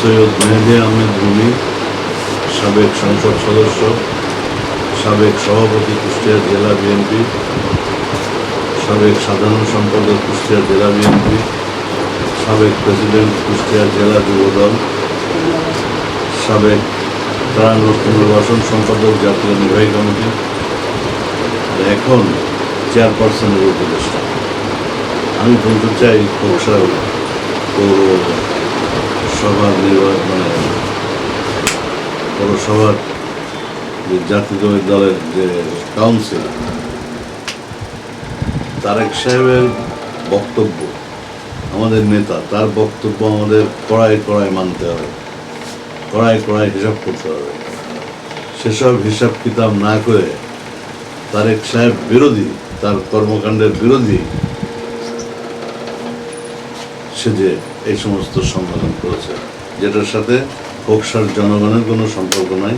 সৈয়দ মেহেদি আহমেদ রুমি সাবেক সংসদ সদস্য, সাবেক সভাপতি কুষ্টিয়া জেলা বিএনপি, সাবেক সাধারণ সম্পাদক কুষ্টিয়া জেলা বিএনপি, সাবেক প্রেসিডেন্ট কুষ্টিয়া জেলা যুবদল, সাবেক ত্রাণ ও পুনর্বাসন সম্পাদক জাতীয় নির্বাহী কমিটি এখন চেয়ারপারসনের উপদেষ্টা। আমি বলতে চাই কৌশল পৌর সভার নির্বাচন মানে পৌরসভার যে জাতীয় দলের যে কাউন্সিল তারেক সাহেবের বক্তব্য, আমাদের নেতা, তার বক্তব্য আমাদের কড়াই কড়াই মানতে হবে কড়াই কড়াই হিসাব করতে হবে। সেসব হিসাব কিতাব না করে তারেক সাহেব বিরোধী, তার কর্মকাণ্ডের বিরোধী সে যে এই সমস্ত সম্মেলন করেছে। যেটার সাথে খোকসার জনগণের কোনো সম্পর্ক নাই,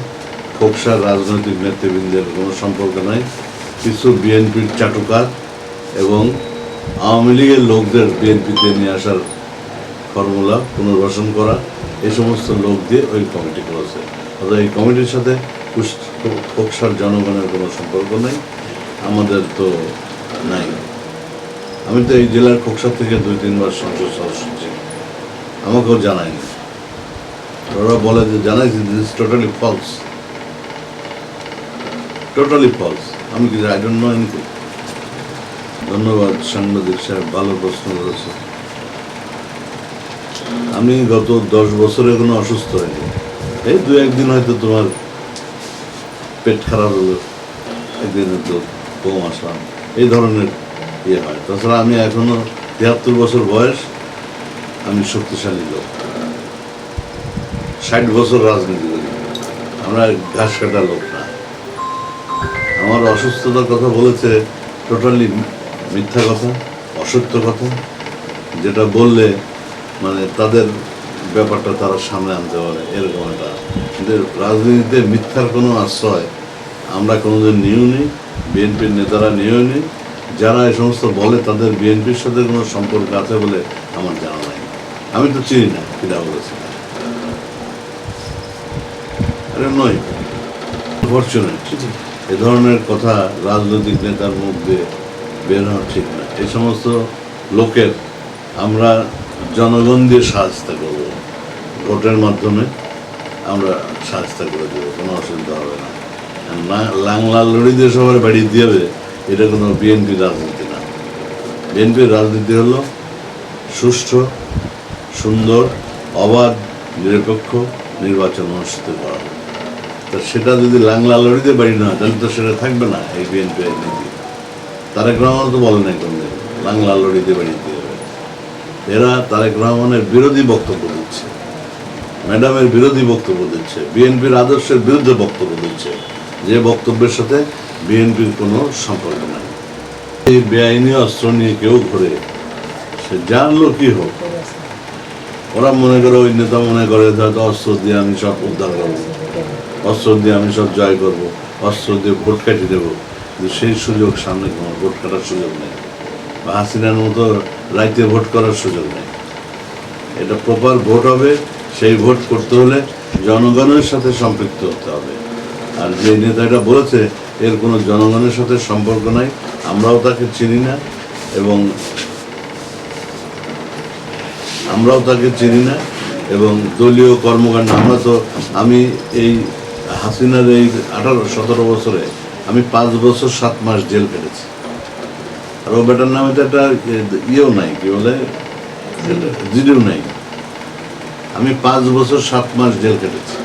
খোকসার রাজনৈতিক নেতৃবৃন্দের কোনো সম্পর্ক নাই। কিছু বিএনপির চাটুকার এবং আওয়ামী লীগের লোকদের বিএনপিতে নিয়ে আসার ফর্মুলা পুনর্বাসন করা, এই সমস্ত লোক দিয়ে ওই কমিটি করেছে। অর্থাৎ এই কমিটির সাথে কুস- খোকসার জনগণের কোনো সম্পর্ক নেই, আমাদের তো নাই। আমি তো এই জেলার খোকসা থেকে দুই তিনবার সংসদ সদস্য ছিলাম। আমাকেও জানায়নি। ওরা বলে যে জানাইছি this is totally false totally false আমি কিছু আই ডোন্ট নো এনিথিং ধন্যবাদ সাংবাদিক সাহেব, ভালো প্রশ্ন করেছে। আমি গত দশ বছরে কোনো অসুস্থ হয়নি এই দু একদিন হয়তো তোমার পেট খারাপ হলো। একদিন হয়তো কম আসলাম। এই ধরনের ইয়ে হয়। তাছাড়া আমি এখনও তিয়াত্তর বছর বয়স। আমি শক্তিশালী লোক। ষাট বছর রাজনীতি করি। আমরা ঘাস কাটা লোক না। আমার অসুস্থতার কথা বলেছে টোটালি মিথ্যা কথা, অসত্য কথা। যেটা বললে মানে তাদের ব্যাপারটা তারা সামনে আনতে পারে, এরকম একটা। কিন্তু রাজনীতিতে মিথ্যার কোনো আশ্রয় আমরা কোনোদিন নিয়েও নিই বিএনপির নেতারা নিয়েও নিই যারা এই সমস্ত বলে তাদের বিএনপির সাথে কোনো সম্পর্ক আছে বলে আমার জানা আমি তো চিনি না কিনা বলেছে। আরে নয় ফরচুনেট এ ধরনের কথা রাজনৈতিক নেতার মুখ দিয়ে বের হওয়া ঠিক না। এই সমস্ত লোকের আমরা জনগণ দিয়ে সাহায্য করব। ভোটের মাধ্যমে আমরা সাহায্য করে দেবো কোনো অসুবিধা হবে না। লাংলা লড়ি দিয়ে সবার বাড়ি দিয়ে হবে এটা কোনো বিএনপি রাজনীতি না। বিএনপির রাজনীতি হলো সুষ্ঠু সুন্দর, অবাধ, নিরপেক্ষ নির্বাচন অনুষ্ঠিত করা তা সেটা যদি লাংলা লড়িতে বাড়ি না তাহলে তো সেটা থাকবে না এই বিএনপি নীতি তারেক রহমান তো বলে নাই বাংলা লড়িতে বাড়িতে এরা তারেক রহমানের বিরোধী বক্তব্য দিচ্ছে, ম্যাডামের বিরোধী বক্তব্য দিচ্ছে, বিএনপির আদর্শের বিরুদ্ধে বক্তব্য দিচ্ছে। যে বক্তব্যের সাথে বিএনপির কোনো সম্পর্ক নাই। এই বেআইনি অস্ত্র নিয়ে কেউ ঘুরে, সে যার লোকই হোক ওরা মনে করে ওই নেতা মনে করে হয়তো অস্ত্র দিয়ে আমি সব উদ্ধার করব। অস্ত্র দিয়ে আমি সব জয় করব। অস্ত্র দিয়ে ভোট কাটিয়ে দেবো। সেই সুযোগ সামনে কোনো ভোট কাটার সুযোগ নেই। বা হাসিনার মতো রাইতে ভোট করার সুযোগ নেই। এটা প্রপার ভোট হবে। সেই ভোট করতে হলে জনগণের সাথে সম্পৃক্ত হতে হবে। আর যে নেতা এটা বলেছে, এর কোনো জনগণের সাথে সম্পর্ক নাই। আমরাও তাকে চিনি না এবং আমরাও তাকে চিনি না এবং দলীয় কর্মকাণ্ড আমরা তো আমি এই হাসিনার এই আঠারো সতেরো বছরে আমি পাঁচ বছর সাত মাস জেল কেটেছি আর ও বেটার নামে তো একটা ইয়েও নাই কি বলে? জিডিও নাই। আমি পাঁচ বছর সাত মাস জেল কেটেছি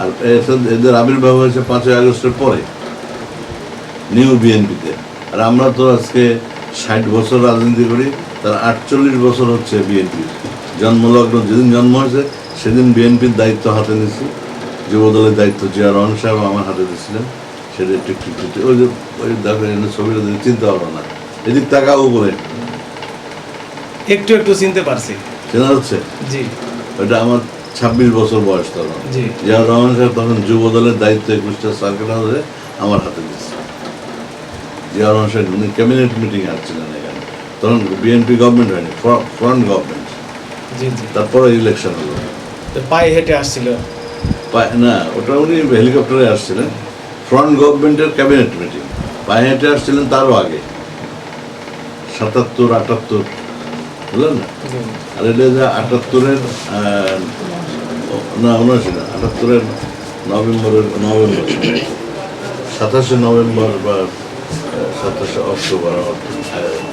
আর এদের আবির্ভাব হয়েছে পাঁচই আগস্টের পরে নিউ বিএনপিতে। আর আমরা তো আজকে ষাট বছর রাজনীতি করি তার আটচল্লিশ বছর হচ্ছে বিএনপির জন্মলগ্ন যেদিন জন্ম হয়েছে সেদিন বিএনপির দায়িত্ব হাতে নিয়েছি। যুবদলের দায়িত্ব জিয়া রহমান সাহেব আমার হাতে দিয়েছিলেন। সেটা একটু একটু একটু ওই যে ওই দেখো এখানে ছবিটা দেখে চিন্তা পারব না। এদিক তাকাও উপরে। একটু একটু চিনতে পারছি। চেনা হচ্ছে? জি। ওটা আমার ছাব্বিশ বছর বয়স তখন। জি। জিয়া রহমান সাহেব তখন যুব দলের দায়িত্ব একুশটা সার্কেল হাউসে আমার হাতে দিচ্ছে জিয়া সাহেব উনি ক্যাবিনেট মিটিং আসছিলেন এখানে। তখন বিএনপি গভর্নমেন্ট হয়নি ফ্রন্ট গভর্নমেন্ট জি জি। তারপরে ইলেকশন হলো। পায়ে হেঁটে আসছিল। না ওটা উনি হেলিকপ্টারে আসছিলেন। ফ্রন্ট গভর্নমেন্টের ক্যাবিনেট মিটিং পায়ে হেঁটে আসছিলেন তারও আগে। সাতাত্তর আটাত্তর বুঝলেন না? আর এটা যে আটাত্তরের না উনআশি না আটাত্তরের নভেম্বরের নভেম্বর। সাতাশে নভেম্বর বা সাতাশে অক্টোবর আমার, আহ,